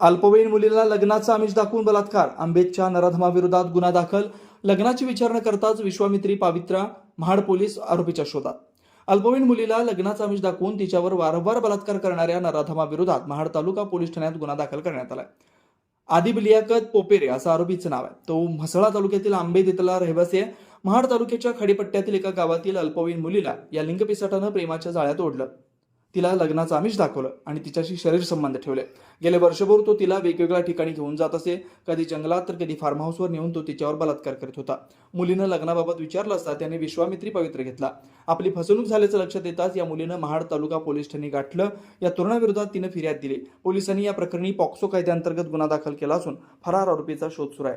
अल्पवयीन मुलीला लग्नाचा आमिष दाखवून बलात्कार. आंबेदच्या नराधमाविरोधात गुन्हा दाखल. लग्नाची विचारणा करताच विश्वामित्री पावित्रा महाड पोलीस आरोपीच्या शोधात. अल्पवयीन मुलीला लग्नाचा आमिष दाखवून तिच्यावर वारंवार बलात्कार करणाऱ्या नराधमाविरोधात महाड तालुका पोलीस ठाण्यात गुन्हा दाखल करण्यात आलाय. आदिब लियाकत पोपेरे असं आरोपीचं नाव आहे. तो म्हसळा तालुक्यातील आंबेद इथला रहिवासी आहे. महाड तालुक्याच्या खडीपट्ट्यातील एका गावातील अल्पवयीन मुलीला या लिंगपिसाटानं प्रेमाच्या जाळ्यात ओढलं. तिला लग्नाचं आमिष दाखवलं आणि तिच्याशी शरीर संबंध ठेवले. गेले वर्षभर तो तिला वेगवेगळ्या ठिकाणी घेऊन जात असे. कधी जंगलात तर कधी फार्म हाऊसवर नेऊन तो तिच्यावर बलात्कार करीत होता. मुलीनं लग्नाबाबत विचारलं असता त्याने विश्वामित्री पवित्र घेतला. आपली फसवणूक झाल्याचं लक्षात येताच या मुलीनं महाड तालुका पोलीस ठाणी गाठलं. या तरुणाविरोधात तिनं फिर्याद दिली. पोलिसांनी या प्रकरणी पॉक्सो कायद्याअंतर्गत गुन्हा दाखल केला असून फरार आरोपीचा शोध सुरू आहे.